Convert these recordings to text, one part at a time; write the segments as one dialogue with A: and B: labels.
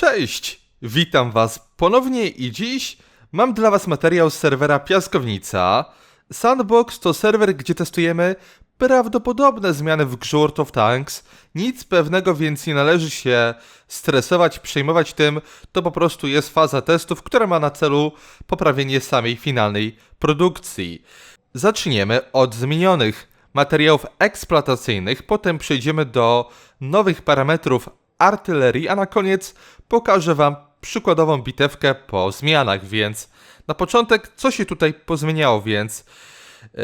A: Cześć! Witam Was ponownie i dziś mam dla Was materiał z serwera Piaskownica. Sandbox to serwer, gdzie testujemy prawdopodobne zmiany w grze World of Tanks. Nic pewnego, więc nie należy się stresować, przejmować tym. To po prostu jest faza testów, która ma na celu poprawienie samej finalnej produkcji. Zaczniemy od zmienionych materiałów eksploatacyjnych, potem przejdziemy do nowych parametrów artylerii, a na koniec pokażę Wam przykładową bitewkę po zmianach, więc na początek co się tutaj pozmieniało, więc yy,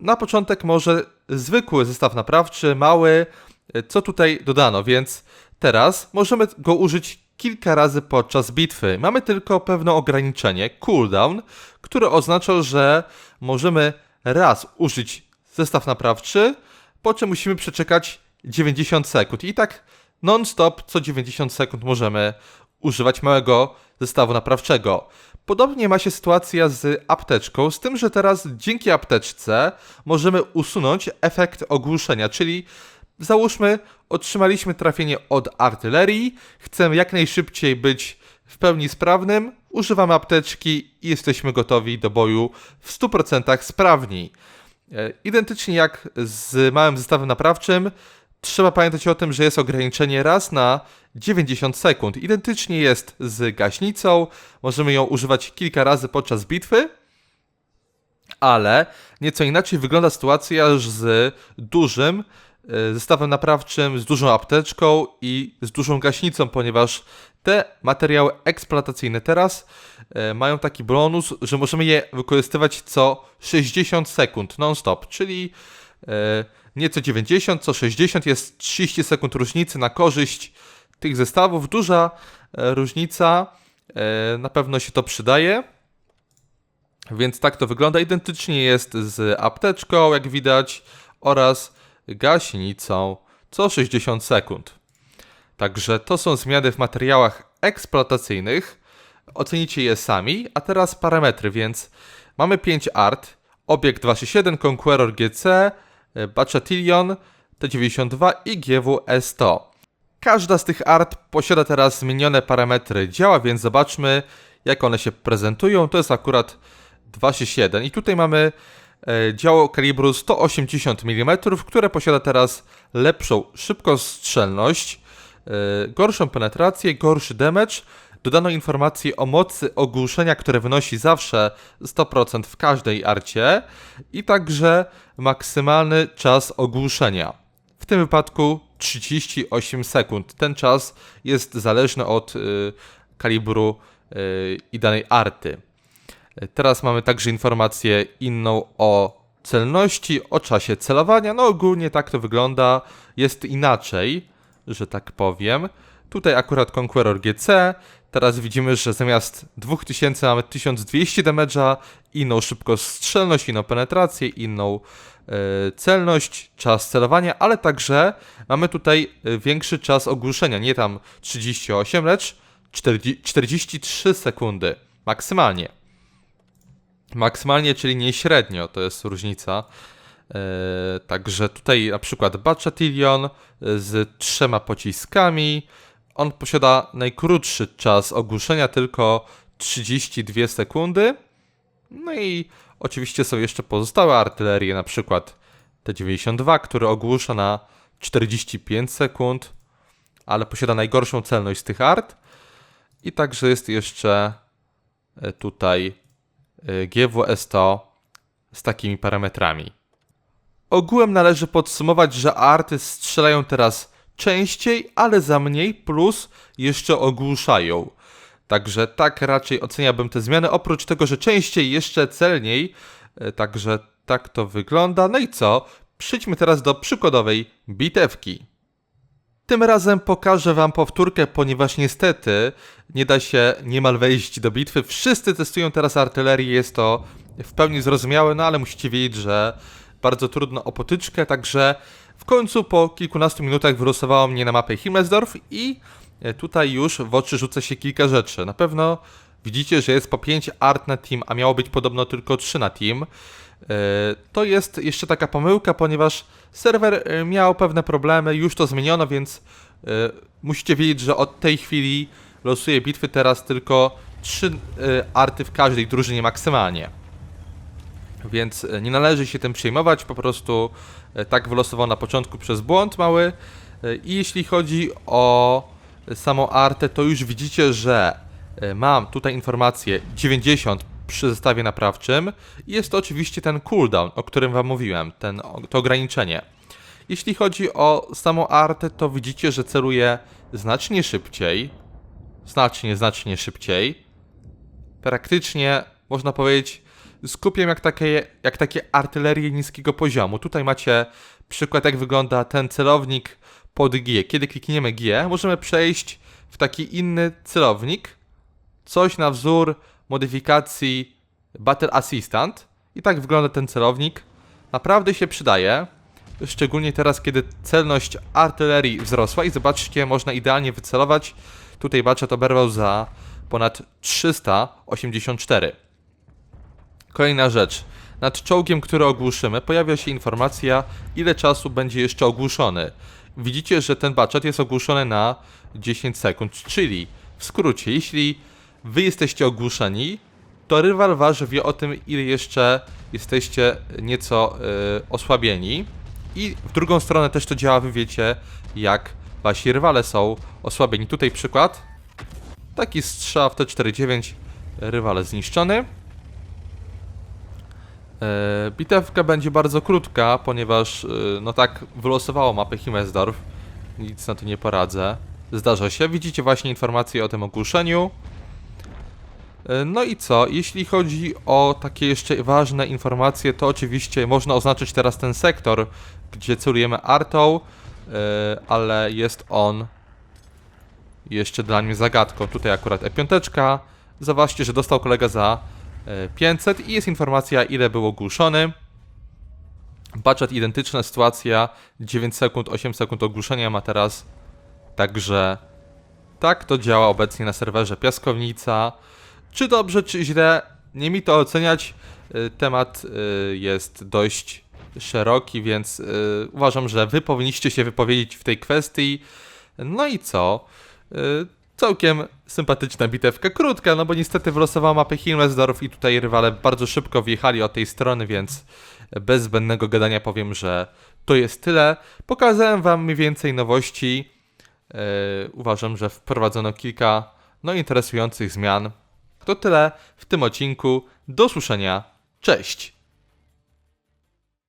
A: na początek może zwykły zestaw naprawczy, mały, yy, co tutaj dodano, więc teraz możemy go użyć kilka razy podczas bitwy. Mamy tylko pewne ograniczenie, cooldown, które oznacza, że możemy raz użyć zestaw naprawczy, po czym musimy przeczekać 90 sekund. I tak non-stop co 90 sekund możemy używać małego zestawu naprawczego. Podobnie ma się sytuacja z apteczką, z tym, że teraz dzięki apteczce możemy usunąć efekt ogłuszenia, czyli załóżmy, otrzymaliśmy trafienie od artylerii, chcemy jak najszybciej być w pełni sprawnym, używamy apteczki i jesteśmy gotowi do boju w 100% sprawni. E, Identycznie jak z małym zestawem naprawczym, trzeba pamiętać o tym, że jest ograniczenie raz na 90 sekund. Identycznie jest z gaśnicą, możemy ją używać kilka razy podczas bitwy, ale nieco inaczej wygląda sytuacja z dużym e, zestawem naprawczym, z dużą apteczką i z dużą gaśnicą, ponieważ te materiały eksploatacyjne teraz e, mają taki bonus, że możemy je wykorzystywać co 60 sekund non-stop, czyli e, nie co 90, co 60 jest 30 sekund różnicy na korzyść tych zestawów. Duża e, różnica, e, na pewno się to przydaje. Więc tak to wygląda. Identycznie jest z apteczką, jak widać, oraz gaśnicą co 60 sekund. Także to są zmiany w materiałach eksploatacyjnych. Ocenicie je sami. A teraz parametry, więc mamy 5 art, obiekt 267, Conqueror GC, e, Bachatillion, T92 i GW S100. Każda z tych art posiada teraz zmienione parametry działa, więc zobaczmy jak one się prezentują. To jest akurat 267 i tutaj mamy e, działo kalibru 180 mm, które posiada teraz lepszą szybkostrzelność, e, gorszą penetrację, gorszy damage. Dodano informację o mocy ogłuszenia, które wynosi zawsze 100% w każdej arcie i także maksymalny czas ogłuszenia. W tym wypadku 38 sekund. Ten czas jest zależny od y, kalibru y, i danej arty. Teraz mamy także informację inną o celności, o czasie celowania. No ogólnie tak to wygląda. Jest inaczej, że tak powiem. Tutaj akurat Conqueror GC. Teraz widzimy, że zamiast 2000 mamy 1200 damage'a, inną szybkostrzelność, inną penetrację, inną e, celność, czas celowania, ale także mamy tutaj e, większy czas ogłuszenia. Nie tam 38, lecz 40, 43 sekundy maksymalnie. Maksymalnie, czyli nie średnio, to jest różnica. E, także tutaj na przykład Bachatillion z trzema pociskami. On posiada najkrótszy czas ogłuszenia, tylko 32 sekundy. No i oczywiście są jeszcze pozostałe artylerie, na przykład T92, który ogłusza na 45 sekund, ale posiada najgorszą celność z tych art. I także jest jeszcze e, tutaj e, GWS100 z takimi parametrami. Ogółem należy podsumować, że arty strzelają teraz częściej, ale za mniej, plus jeszcze ogłuszają. Także tak raczej oceniałbym te zmiany, oprócz tego, że częściej, jeszcze celniej. E, Także tak to wygląda. No i co? Przejdźmy teraz do przykładowej bitewki. Tym razem pokażę Wam powtórkę, ponieważ niestety nie da się niemal wejść do bitwy. Wszyscy testują teraz artylerię, jest to w pełni zrozumiałe, no ale musicie wiedzieć, że bardzo trudno o potyczkę, także w końcu po kilkunastu minutach wylosowało mnie na mapę Himmelsdorf i e, tutaj już w oczy rzuca się kilka rzeczy. Na pewno widzicie, że jest po 5 art na team, a miało być podobno tylko 3 na team. E, To jest jeszcze taka pomyłka, ponieważ serwer e, miał pewne problemy, już to zmieniono, więc musicie wiedzieć, że od tej chwili losuje bitwy teraz tylko 3 arty w każdej drużynie maksymalnie. Więc e, nie należy się tym przejmować, po prostu e, tak wylosował na początku przez błąd mały. E, I jeśli chodzi o samą artę, to już widzicie, że mam tutaj informację 90 przy zestawie naprawczym. Jest to oczywiście ten cooldown, o którym Wam mówiłem, ten, to ograniczenie. Jeśli chodzi o samą artę, to widzicie, że celuje znacznie szybciej. Znacznie, znacznie szybciej praktycznie, można powiedzieć, skupiam jak takie, jak takie artylerie niskiego poziomu. Tutaj macie przykład, jak wygląda ten celownik pod G. Kiedy klikniemy G, możemy przejść w taki inny celownik, coś na wzór modyfikacji Battle Assistant. I tak wygląda ten celownik. Naprawdę się przydaje. Szczególnie teraz, kiedy celność artylerii wzrosła i zobaczcie, można idealnie wycelować. Tutaj Batchet oberwał za ponad 384. Kolejna rzecz. Nad czołgiem, który ogłuszymy, pojawia się informacja, ile czasu będzie jeszcze ogłuszony. Widzicie, że ten baczet jest ogłuszony na 10 sekund, czyli w skrócie, jeśli wy jesteście ogłuszeni, to rywal wasz wie o tym, ile jeszcze jesteście nieco y, osłabieni. I w drugą stronę też to działa, wy wiecie, jak wasi rywale są osłabieni. Tutaj przykład. Taki strzał w T49, rywale zniszczony. E, Bitewka będzie bardzo krótka, ponieważ e, no tak wylosowało mapę Himmelsdorf. Nic na to nie poradzę. Zdarza się. Widzicie właśnie informacje o tym ogłuszeniu. E, No i co? Jeśli chodzi o takie jeszcze ważne informacje, to oczywiście można oznaczyć teraz ten sektor, gdzie celujemy artą, ale jest on jeszcze dla mnie zagadką. Tutaj akurat E5. Zobaczcie, że dostał kolega za 500 i jest informacja, ile był ogłuszony. Budget identyczna sytuacja, 9 sekund, 8 sekund ogłuszenia ma teraz. Także tak to działa obecnie na serwerze Piaskownica. Czy dobrze, czy źle, nie mi to oceniać. E, Temat e, jest dość szeroki, więc e, uważam, że wy powinniście się wypowiedzieć w tej kwestii. No i co? Całkiem sympatyczna bitewka, krótka, no bo niestety wylosowała mapę Himmelsdorf i tutaj rywale bardzo szybko wjechali od tej strony, więc bez zbędnego gadania powiem, że to jest tyle. Pokazałem wam mniej więcej nowości. Yy, uważam, że wprowadzono kilka no interesujących zmian. To tyle w tym odcinku. Do usłyszenia. Cześć!